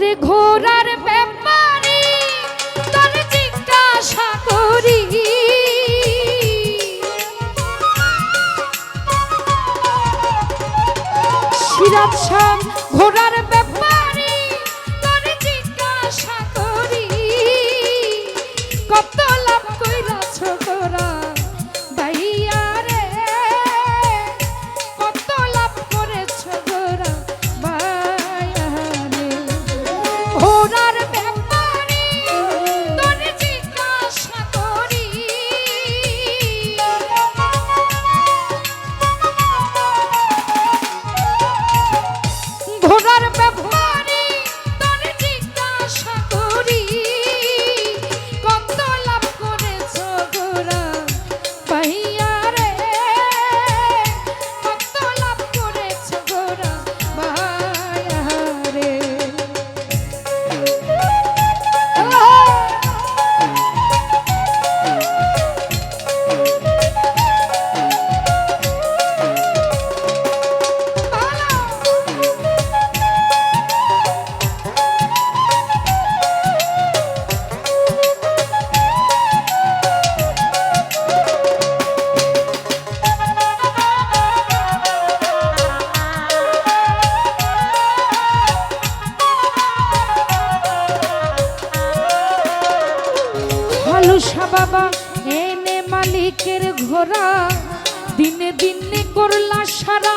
ওরে ঘোড়ার ব্যাপারে তোর জিজ্ঞাসা করি। সিরাজ ঘোড়ার হালুসা বাবা এনে মালিকের ঘোরা দিনে দিনে করলা সারা,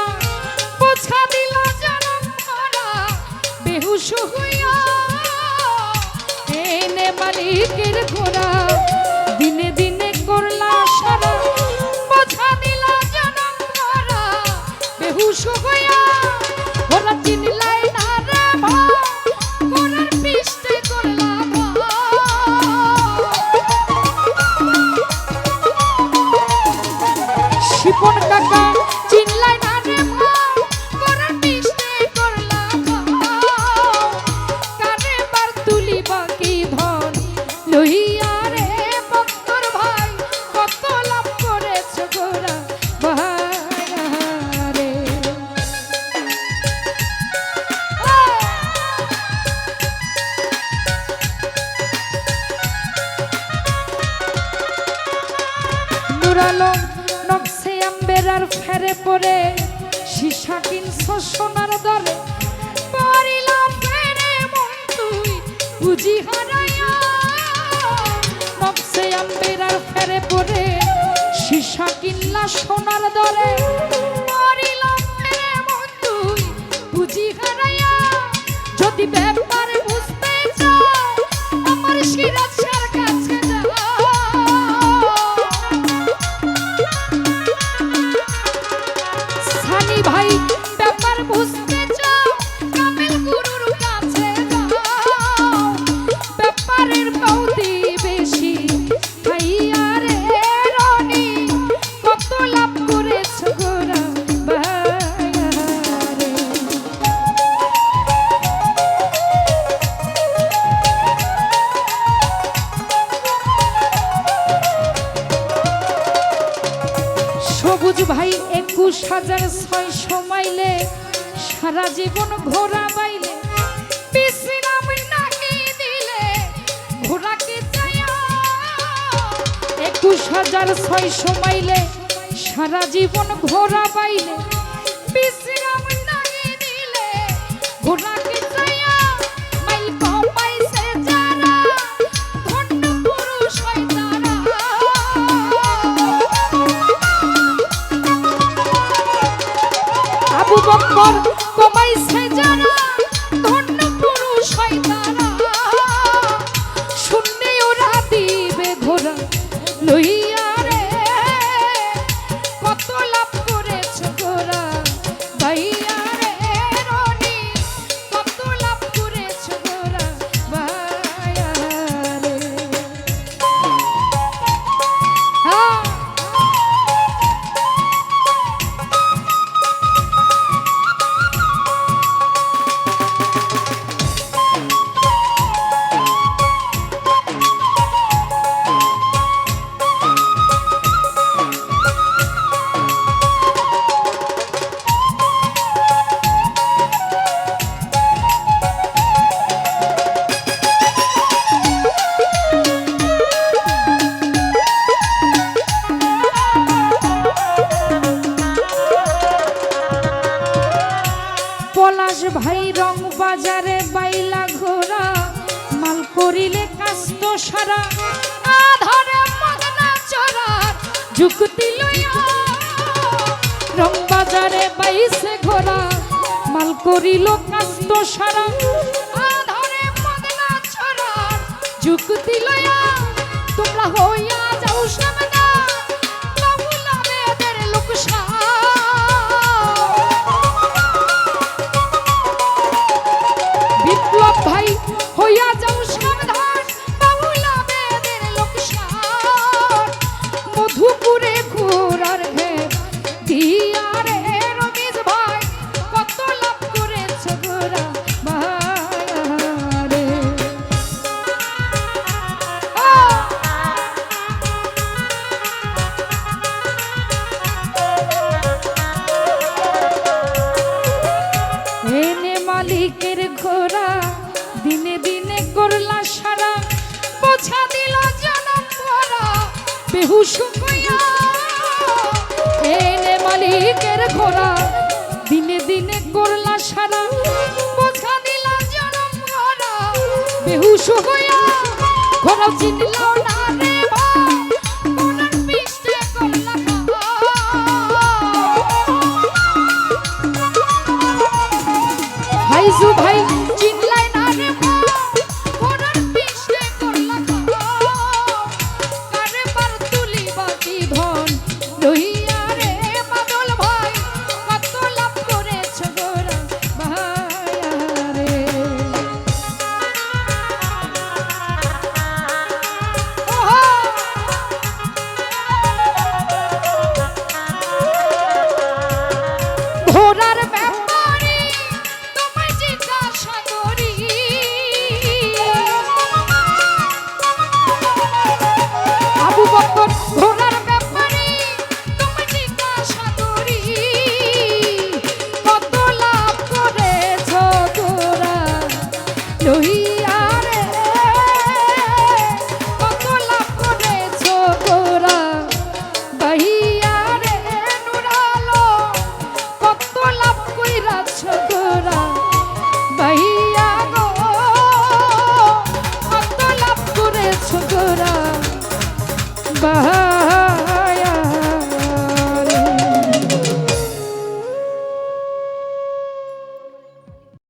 পোছা দিল জনম ভরা বেহুশ হইয়া এনে মালিকের ঘোড়া। দিনে দিনে করলা সারা, পোছা দিল জনম ভরা বেহুশ হইয়া শিপন কাকা? চিনলাই না রে ভাই করার মিষ্টি করলাম কানে বার তুলি বাকি ধন লইয়া রে বক্তর ভাই, কত লাভ করেছ গোরা ভাই নুরালো নকশে আম্বেরার ফেরে পরে সীসা কিনছ সোনার দরে। পারিলাম ফেরে মন তুই বুঝি হারাইয়া। আম্বেরার ফেরে পরে সীসা কিনলা সোনার দরে। সবুজ ভাই, একুশ হাজার ছয়শো মাইলে সারা জীবন ঘোরা বাইলে। বিশ্রাম একুশ হাজার ছয়শো মাইলে সারা জীবন ঘোরা বিশ্রাম দিলে ঘোড়াকে আবু তোমায় সে যারা পাইলা ঘোরা মাল করিলে কাস্ত সারা। আধারে মদনা চরার যুক্তি লইয়া। রং বাজারে বাইসে ঘোরা মাল করিল কাস্ত সারা। আধারে মদনা চরার যুক্তি লইয়া। তোমরা হইয়া মালিকের ঘোরা দিনে দিনে করলা সারা বোঝা দিল জনম ভরা, বেহুশ এনে মালিকের ঘোরা দিনে দিনে করলা সারা বোঝা দিল জনম ভরা, বেহুশ হইয়া। ঘোরা চিনল ভাইজু ভাই।